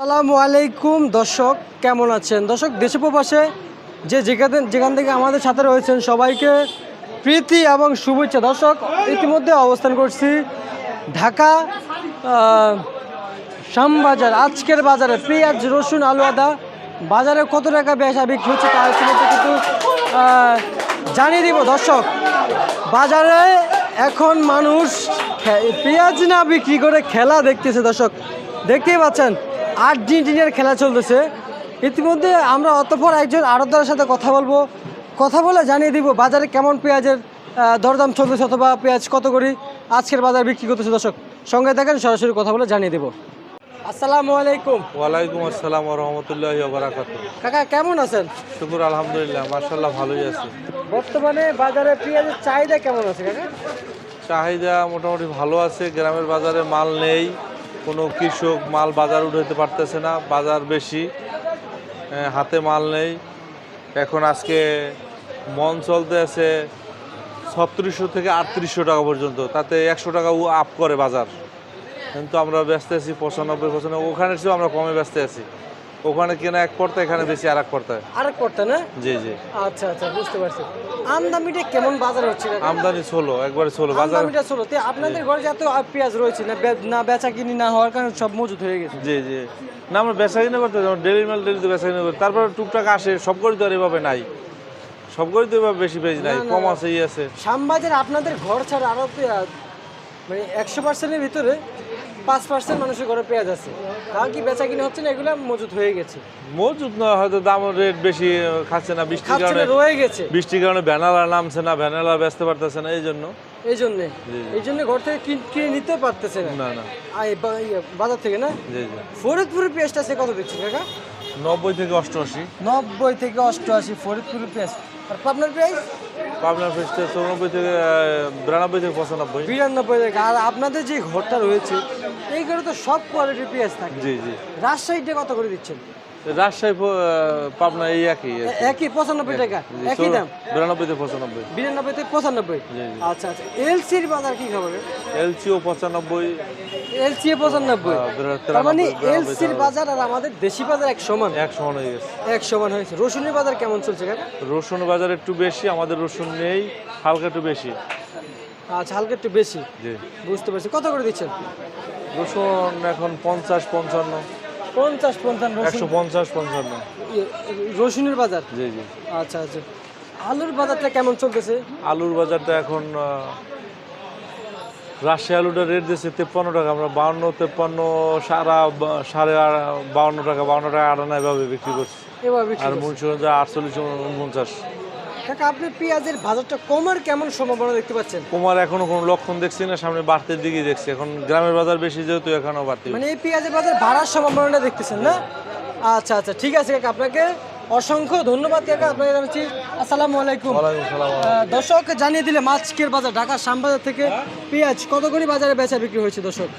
আসসালামু আলাইকুম, দর্শক, কেমন আছেন? দর্শক, দেশে প্রবাসে যে যেখানে যেখান থেকে আমাদের সাথে রয়েছেন সবাইকে প্রীতি এবং শুভেচ্ছা। দর্শক, ইতিমধ্যে অবস্থান করছি ঢাকা শ্যামবাজার। আজকের বাজারে পেঁয়াজ, রসুন আলু আদা বাজারে কত টাকা বেচা বিক্রি হচ্ছে তার কিন্তু জানিয়ে দিব। দর্শক, বাজারে এখন মানুষ পেঁয়াজ না বিক্রি করে খেলা দেখতেছে। দর্শক, দেখতেই পাচ্ছেন আর্জেন্টিনার খেলা চলতেছে। ইতিমধ্যে আমরা অতপর একজন আড়তদারের সাথে কথা বলব। কথা বলে জানিয়ে দিব বাজারে কেমন পেঁয়াজের দরদাম চলতেছে অথবা পেঁয়াজ কত করে আজকের বাজার বিক্রি করতেছে দর্শক। সঙ্গে দেখেন সরাসরি কথা বলে জানিয়ে দেব। আসসালামু আলাইকুম। ওয়ালাইকুম আসসালাম রহমতুল্লাহ বারাকাত কাকা কেমন আছেন? শুকুর আলহামদুলিল্লাহ মার্শাল্লাহ ভালোই আছে। বর্তমানে বাজারে পেঁয়াজের চাহিদা কেমন আছে কাকা? চাহিদা মোটামুটি ভালো আছে গ্রামের বাজারে মাল নেই। কোনো কৃষক মাল বাজার উঠাইতে পারতেছে না, বাজার বেশি হাতে মাল নেই। এখন আজকে মন চলতে আছে ছত্রিশশো থেকে আটত্রিশশো টাকা পর্যন্ত, তাতে একশো টাকা আপ করে বাজার। কিন্তু আমরা ব্যস্ত আছি, পঁচানব্বই পঁচানব্বই ওখানে আমরা কমে ব্যস্ত আছি। ওখানে কেনা এক পড়তে এখানে বেশি আর এক পড়তে। আরেক করতে না? জি জি। আচ্ছা আচ্ছা বুঝতে পারছি। আমদামিটা কেমন বাজার হচ্ছে? আমদানি ষোলো একবারে ষোলো বাজার আমদামিটা ষোলো। তে আপনাদের ঘরে যে এত পেঁয়াজ রয়েছে না না বেচা কিনি না হওয়ার কারণে সব মজুত হয়ে গেছে? জি জি। না আমরা বেচা কিনা করতে ডেলি মাল ডেলিতে বেচা কিনা করি তারপরে টুকটাক আসে সব করে তো আর এভাবে নাই। সব করে তো এভাবে বেশি পেজ নাই কম আছে ই আছে। শ্যামবাজার আপনাদের ঘর ছাড়া আরও পেঁয়াজ মানে একশো পার্সেন্টের ভিতরে পাঁচ পার্সেন্ট মানুষের ঘরে পেঁয়াজ আছে। কারণ কি বেচা কিনে হচ্ছে না এগুলো মজুত হয়ে গেছে। মজুদ না হয়তো দাম রেট বেশি খাচ্ছে না বৃষ্টির কারণে রয়ে গেছে। বৃষ্টির কারণে ভ্যানালা নামছে না ভ্যানালা বেচতে পারতেছে না এই জন্য। এই জন্যে এই জন্য ঘর থেকে কিন- নিতে পারতেছে না। না না। ইয়ে, বাজার থেকে না? ফরিদপুরের পেঁয়াজটা সে কত দিচ্ছে কাকা? নব্বই থেকে অষ্টআশি। নব্বই থেকে অষ্টআশি ফরিদপুরের পেঁয়াজ। আর পাবনার পেঁয়াজ? পাবনার ফেস্টে চৌরানব্বই থেকে বিরানব্বই থেকে পঁচানব্বই। বিরানব্বই থেকে। আর আপনাদের যে ঘরটা রয়েছে এই ঘরে তো সব কোয়ালিটির পেঁয়াজ থাকে। জি জি। রাজশাহীতে কত করে দিচ্ছেন? রাজশাহী পাবনা এই একই একই। পঁচানব্বই টাকা। একই দাম? বিরানব্বই থেকে পঁচানব্বই। বিরানব্বই থেকে পঁচানব্বই। আচ্ছা আচ্ছা। এলসির বাজার কি খবর? এলচিও পঁচানব্বই। এলসি পঁচানব্বই। তার মানে এলসির বাজার আর আমাদের দেশি বাজার এক সমান? এক সমান হয়ে গেছে। এক সমান হয়েছে রসুনের বাজার কেমন চলছে রসুন বাজার একটু বেশি আমাদের রসুন নেই হালকা একটু বেশি। আচ্ছা হালকা একটু বেশি? জি। বুঝতে পারছি। কত করে দিচ্ছেন? রসুন এখন পঞ্চাশ পঞ্চান্ন। পঞ্চাশ পঞ্চান্ন একশো পঞ্চাশ পঞ্চান্ন। ইয়ে, রসুনের বাজার? জি জি। আচ্ছা আচ্ছা। আলুর বাজারটা কেমন চলতেছে? আলুর বাজারটা এখন রাজশাহী আলুটা রেট দিয়েছে তেপ্পান্ন টাকা। আমরা বাউন্ন তেপ্পান্ন সারা সাড়ে বাউন্ন টাকা বাউন্ন টাকা আটানা এভাবে বিক্রি করছি। আর। মুন্সিগঞ্জ আটচল্লিশ উনপঞ্চাশ। কাকা আপনি পেঁয়াজের বাজারটা কমার কেমন সম্ভাবনা দেখতে পাচ্ছেন? কুমার এখনও কোনো লক্ষণ দেখছি না সামনে বাড়তির দিকেই দেখছি। এখন গ্রামের বাজার বেশি যেহেতু এখনও বাড়তি। মানে এই পেঁয়াজের বাজার বাড়ার সম্ভাবনাটা দেখতেছেন না? আচ্ছা আচ্ছা ঠিক আছে কাকা আপনাকে অসংখ্য ধন্যবাদ কাকা আপনাকে জানাচ্ছি। আসসালামু আলাইকুম। দর্শক জানিয়ে দিলে মাছকের বাজার ঢাকা শ্যামবাজার থেকে পেঁয়াজ কত করে বাজারে বেচা বিক্রি হয়েছে দর্শক?